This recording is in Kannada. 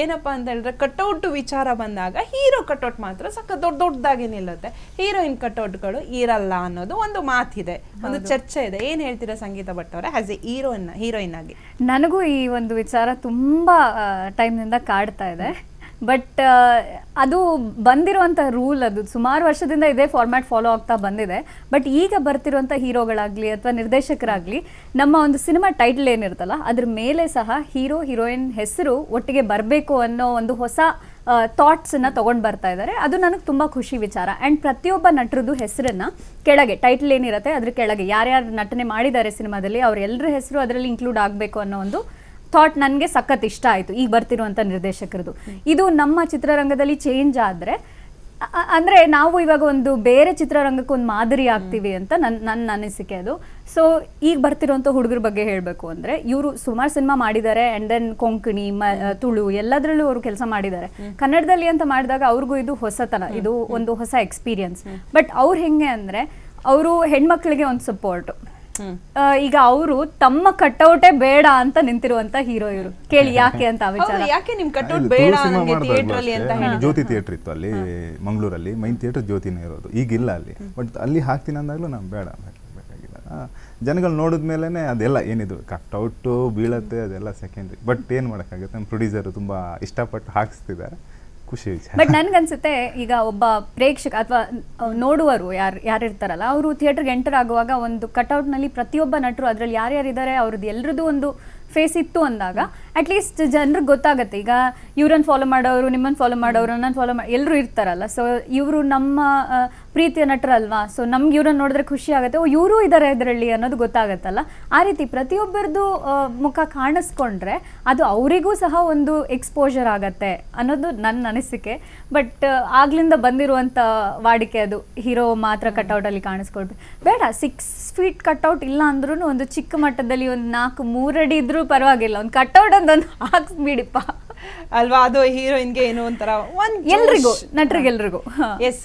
ಏನಪ್ಪಾ ಅಂತ ಹೇಳಿದ್ರೆ ಕಟೌಟ್ ವಿಚಾರ ಬಂದಾಗ ಹೀರೋ ಕಟೌಟ್ ಮಾತ್ರ ಸಕ್ಕ ದೊಡ್ಡ ದೊಡ್ಡದಾಗಿ ನಿಲ್ಲುತ್ತೆ. ಹೀರೋಯಿನ್ ಕಟೌಟ್ಗಳು ಇರಲ್ಲ ಅನ್ನೋದು ಒಂದು ಮಾತಿದೆ ಒಂದು ಚರ್ಚೆ ಇದೆ. ಏನ್ ಹೇಳ್ತೀರಾ ಸಂಗೀತ ಭಟ್ ಅವರೇ ಆಸ್ ಎ ಹೀರೋಯಿನ್ ಹೀರೋಯಿನ್ ಆಗಿ? ನನಗೂ ಈ ಒಂದು ವಿಚಾರ ತುಂಬ ಟೈಮ್ನಿಂದ ಕಾಡ್ತಾ ಇದೆ. ಬಟ್ ಅದು ಬಂದಿರುವಂಥ ರೂಲ್ ಅದು. ಸುಮಾರು ವರ್ಷದಿಂದ ಇದೇ ಫಾರ್ಮ್ಯಾಟ್ ಫಾಲೋ ಆಗ್ತಾ ಬಂದಿದೆ. ಬಟ್ ಈಗ ಬರ್ತಿರುವಂಥ ಹೀರೋಗಳಾಗಲಿ ಅಥವಾ ನಿರ್ದೇಶಕರಾಗಲಿ, ನಮ್ಮ ಒಂದು ಸಿನಿಮಾ ಟೈಟಲ್ ಏನಿರುತ್ತಲ್ಲ, ಅದ್ರ ಮೇಲೆ ಸಹ ಹೀರೋ ಹೀರೋಯಿನ್ ಹೆಸರು ಒಟ್ಟಿಗೆ ಬರಬೇಕು ಅನ್ನೋ ಒಂದು ಹೊಸ ಥಾಟ್ಸನ್ನು ತೊಗೊಂಡು ಬರ್ತಾ ಇದ್ದಾರೆ ಅದು ನನಗೆ ತುಂಬ ಖುಷಿ ವಿಚಾರ. ಆ್ಯಂಡ್ ಪ್ರತಿಯೊಬ್ಬ ನಟರದ್ದು ಹೆಸರನ್ನ ಕೆಳಗೆ ಟೈಟಲ್ ಏನಿರುತ್ತೆ ಅದ್ರ ಕೆಳಗೆ, ಯಾರ್ಯಾರು ನಟನೆ ಮಾಡಿದ್ದಾರೆ ಸಿನಿಮಾದಲ್ಲಿ ಅವ್ರೆಲ್ಲರ ಹೆಸರು ಅದರಲ್ಲಿ ಇನ್ಕ್ಲೂಡ್ ಆಗಬೇಕು ಅನ್ನೋ ಒಂದು ಥಾಟ್ ನನಗೆ ಸಖತ್ ಇಷ್ಟ ಆಯಿತು, ಈಗ ಬರ್ತಿರುವಂಥ ನಿರ್ದೇಶಕರದು. ಇದು ನಮ್ಮ ಚಿತ್ರರಂಗದಲ್ಲಿ ಚೇಂಜ್ ಆದರೆ ಅಂದರೆ ನಾವು ಇವಾಗ ಒಂದು ಬೇರೆ ಚಿತ್ರರಂಗಕ್ಕೆ ಒಂದು ಮಾದರಿ ಆಗ್ತೀವಿ ಅಂತ ನನ್ನ ನನ್ನ ಅನಿಸಿಕೆ ಅದು. ಸೊ ಈಗ ಬರ್ತಿರೋಂಥ ಹುಡುಗರ ಬಗ್ಗೆ ಹೇಳಬೇಕು ಅಂದರೆ, ಇವರು ಸುಮಾರು ಸಿನಿಮಾ ಮಾಡಿದ್ದಾರೆ ಆ್ಯಂಡ್ ದೆನ್ ಕೊಂಕಣಿ, ಮ ತುಳು ಎಲ್ಲದರಲ್ಲೂ ಅವರು ಕೆಲಸ ಮಾಡಿದ್ದಾರೆ. ಕನ್ನಡದಲ್ಲಿ ಅಂತ ಮಾಡಿದಾಗ ಅವ್ರಿಗೂ ಇದು ಹೊಸತನ, ಇದು ಒಂದು ಹೊಸ ಎಕ್ಸ್ಪೀರಿಯನ್ಸ್ ಬಟ್ ಅವ್ರು ಹೆಂಗೆ ಅಂದರೆ, ಅವರು ಹೆಣ್ಮಕ್ಳಿಗೆ ಒಂದು ಸಪೋರ್ಟು ಈಗ ಅವರು ತಮ್ಮ ಕಟೌಟೇ ಬೇಡ ಅಂತ ನಿಂತಿರುವಂತ ಹೀರೋ ಇವರು. ಕೇಳಿ ಯಾಕೆ ಅಂತ ಆ ವಿಚಾರ. ಯಾಕೆ ನಿಮ್ ಕಟೌಟ್ ಬೇಡ ಥಿಯೇಟರ್ ಅಲ್ಲಿ ಅಂತ ಹೇಳಿ? ಜ್ಯೋತಿ ಥಿಯೇಟರ್ ಇತ್ತು ಅಲ್ಲಿ ಮಂಗಳೂರಲ್ಲಿ. ಮೈನ್ ಥಿಯೇಟರ್ ಜ್ಯೋತಿನೇ ಇರೋದು. ಈಗಿಲ್ಲ ಅಲ್ಲಿ. ಬಟ್ ಅಲ್ಲಿ ಹಾಕ್ತೀನಿ ಅಂದಾಗಲೂ ನಾನು ಬೇಡ ಬೇಕಾಗಿಲ್ಲ. ಜನಗಳು ನೋಡಿದ ನೋಡಿದ್ಮೇಲೆ ಅದೆಲ್ಲ ಏನಿದು ಕಟ್ಔಟು ಬೀಳತ್ತೆ ಅದೆಲ್ಲ ಸೆಕೆಂಡ್ರಿ ಬಟ್ ಏನು ಮಾಡೋಕ್ಕಾಗುತ್ತೆ? ನಮ್ಮ ಪ್ರೊಡ್ಯೂಸರು ತುಂಬ ಇಷ್ಟಪಟ್ಟು ಹಾಕಿಸ್ತಿದ್ದಾರೆ. ಖುಷಿ ಬಟ್ ನನ್ಗನ್ಸುತ್ತೆ, ಈಗ ಒಬ್ಬ ಪ್ರೇಕ್ಷಕ ಅಥವಾ ನೋಡುವರು ಯಾರು, ಯಾರಿರ್ತಾರಲ್ಲ, ಅವರು ಥಿಯೇಟರ್ಗೆ ಎಂಟರ್ ಆಗುವಾಗ ಒಂದು ಕಟೌಟ್ನಲ್ಲಿ ಪ್ರತಿಯೊಬ್ಬ ನಟರು ಅದರಲ್ಲಿ ಯಾರ್ಯಾರಿದ್ದಾರೆ, ಅವ್ರದ್ದು ಎಲ್ರದ್ದು ಒಂದು ಫೇಸ್ ಇತ್ತು ಅಂದಾಗ ಅಟ್ಲೀಸ್ಟ್ ಜನರಿಗೆ ಗೊತ್ತಾಗುತ್ತೆ. ಈಗ ಇವ್ರನ್ನ ಫಾಲೋ ಮಾಡೋರು, ನಿಮ್ಮನ್ನು ಫಾಲೋ ಮಾಡೋರು ನನ್ನ ಫಾಲೋ ಮಾಡಿ ಎಲ್ಲರೂ ಇರ್ತಾರಲ್ಲ ಸೊ ಇವರು ನಮ್ಮ ಪ್ರೀತಿಯ ನಟರಲ್ವಾ? ಸೊ ನಮ್ಗೆ ಇವ್ರನ್ನ ನೋಡಿದ್ರೆ ಖುಷಿ ಆಗುತ್ತೆ. ಓ ಇವರು ಇದ್ದಾರೆ ಇದರಲ್ಲಿ ಅನ್ನೋದು ಗೊತ್ತಾಗತ್ತಲ್ಲ? ಆ ರೀತಿ ಪ್ರತಿಯೊಬ್ಬರದು ಮುಖ ಕಾಣಿಸ್ಕೊಂಡ್ರೆ ಅದು ಅವರಿಗೂ ಸಹ ಒಂದು ಎಕ್ಸ್ಪೋಜರ್ ಆಗತ್ತೆ ಅನ್ನೋದು ನನ್ನ ಅನಿಸಿಕೆ. ಬಟ್ ಆಗ್ಲಿಂದ ಬಂದಿರುವಂತ ವಾಡಿಕೆ ಅದು. ಹೀರೋ ಮಾತ್ರ ಕಟೌಟಲ್ಲಿ ಕಾಣಿಸ್ಕೊಳ್ಬೇಕು. ಬೇಡ ಸಿಕ್ಸ್ ಫೀಟ್ ಕಟ್ಔಟ್ ಇಲ್ಲ ಅಂದ್ರೂ ಒಂದು ಚಿಕ್ಕ ಮಟ್ಟದಲ್ಲಿ ಒಂದು ನಾಲ್ಕು ಮೂರಡಿ ಇದ್ರೂ ಪರವಾಗಿಲ್ಲ. ಒಂದು ಕಟೌಟ್ ಒಂದೊಂದು ಹಾಕ್ಸ್ಬಿಡಿಪ್ಪ. ಅಲ್ವಾ? ಅದು ಹೀರೋಯಿನ್ಗೆ ಏನೋ ಒಂಥರ ಒಂದ್ ಎಲ್ರಿಗೂ ನಟರಿಗೆಲ್ರಿಗೂ. ಎಸ್